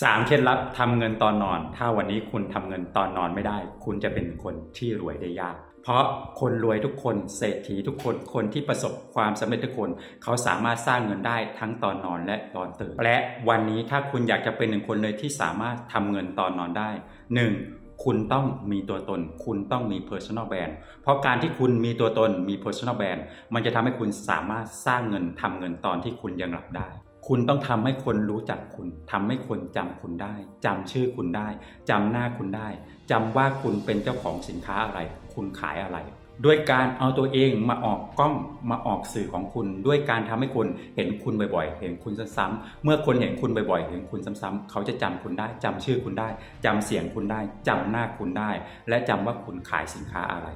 สามเคล็ดลับทำเงินตอนนอน ถ้าวันนี้คุณทำเงินตอนนอนไม่ได้ คุณจะเป็นคนที่รวยได้ยาก เพราะคนรวยทุกคนเศรษฐีทุกคนคนที่ประสบความสำเร็จทุกคน เขาสามารถสร้างเงินได้ทั้งตอนนอนและตอนตื่น และวันนี้ถ้าคุณอยากจะเป็นหนึ่งคนเลยที่สามารถทำเงินตอนนอนได้หนึ่งคุณต้องมีตัวตน คุณต้องมี personal brand เพราะการที่คุณมีตัวตนมี personal brand มันจะทำให้คุณสามารถสร้างเงินทำเงินตอนที่คุณยังหลับได้ คุณต้องทำให้คนรู้จักคุณทำให้คนจำคุณได้จำชื่อคุณได้จำหน้าคุณได้จำว่าคุณเป็นเจ้าของสินค้าอะไร คุณขายอะไร ด้วยการเอาตัวเองมาออกกล้องมาออกสื่อของคุณ ด้วยการทำให้คนเห็นคุณบ่อยๆ เห็นคุณซ้ำๆเมื่อคนเห็นคุณบ่อยๆ เห็นคุณซ้ำๆเขาจะจำคุณได้จำชื่อคุณได้จำเสียงคุณได้จำหน้าคุณได้ และจำว่าคุณขายสินค้าอะไร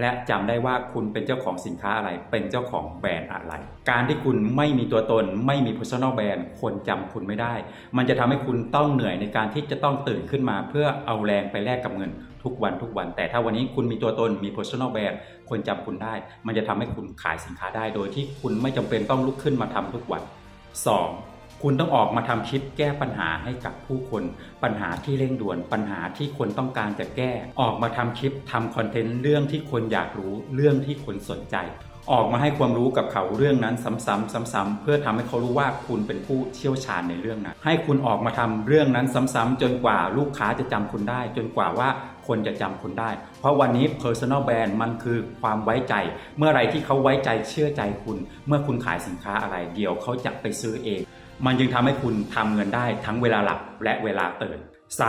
และจำได้ว่าคุณเป็นเจ้าของสินค้าอะไร เป็นเจ้าของแบรนด์อะไร การที่คุณไม่มีตัวตน ไม่มี personal brand คนจำคุณไม่ได้ มันจะทำให้คุณต้องเหนื่อยในการที่จะต้องตื่นขึ้นมาเพื่อเอาแรงไปแลกกับเงินทุกวันทุกวัน แต่ถ้าวันนี้คุณมีตัวตนมี personal brand คนจำคุณได้ มันจะทำให้คุณขายสินค้าได้ โดยที่คุณไม่จำเป็นต้องลุกขึ้นมาทำทุกวัน 2. คุณต้องออกมาทำคลิปแก้ปัญหาให้กับผู้คน ปัญหาที่เร่งด่วนปัญหาที่คนต้องการจะแก้ ออกมาทำคลิปทำคอนเทนต์เรื่องที่คนอยากรู้เรื่องที่คนสนใจ ออกมาให้ความรู้กับเขาเรื่องนั้นซ้ำๆซ้ำๆเพื่อทำให้เขารู้ว่าคุณเป็นผู้เชี่ยวชาญในเรื่องนั้น ให้คุณออกมาทำเรื่องนั้นซ้ำๆจนกว่าลูกค้าจะจำคุณได้ จนกว่าว่าคนจะจำคุณได้ เพราะวันนี้ personal brand มันคือความไว้ใจ เมื่อไรที่เขาไว้ใจเชื่อใจคุณ เมื่อคุณขายสินค้าอะไรเดี๋ยวเขาจะไปซื้อเอง มันจึงทำให้คุณทำเงินได้ทั้งเวลาหลับและเวลาตื่น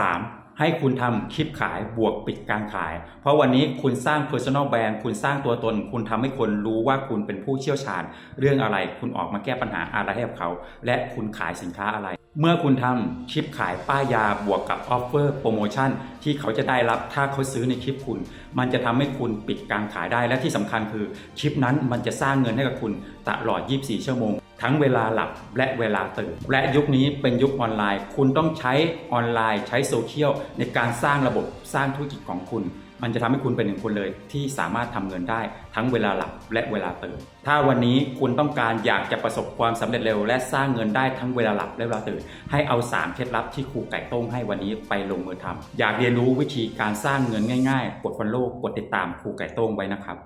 3. ให้คุณทำคลิปขายบวกปิดการขาย เพราะวันนี้คุณสร้าง personal brand คุณสร้างตัวตน คุณทำให้คนรู้ว่าคุณเป็นผู้เชี่ยวชาญ เรื่องอะไรคุณออกมาแก้ปัญหาอะไรให้กับเขา และคุณขายสินค้าอะไร เมื่อคุณทำคลิปขายป้ายยาบวกกับออฟเฟอร์โปรโมชั่นที่เขาจะได้รับถ้าเขาซื้อในคลิปคุณ มันจะทำให้คุณปิดการขายได้และที่สำคัญคือคลิปนั้นมันจะสร้างเงินให้กับคุณตลอด 24 ชั่วโมง ทั้งเวลาหลับและเวลาตื่น และยุคนี้เป็นยุคออนไลน์ คุณต้องใช้ออนไลน์ใช้โซเชียลในการสร้างระบบสร้างธุรกิจของคุณ มันจะทำให้คุณเป็นหนึ่งคนเลยที่สามารถทำเงินได้ ทั้งเวลาหลับและเวลาตื่น ถ้าวันนี้คุณต้องการอยากจะประสบความสำเร็จเร็ว และสร้างเงินได้ทั้งเวลาหลับและเวลาตื่น ให้เอา 3 เคล็ดลับที่ครูไก่ต้งให้วันนี้ไปลงมือทำอยากเรียนรู้วิธีการสร้างเงินง่าย ๆ กด follow กดติดตามครูไก่ต้งไว้นะครับ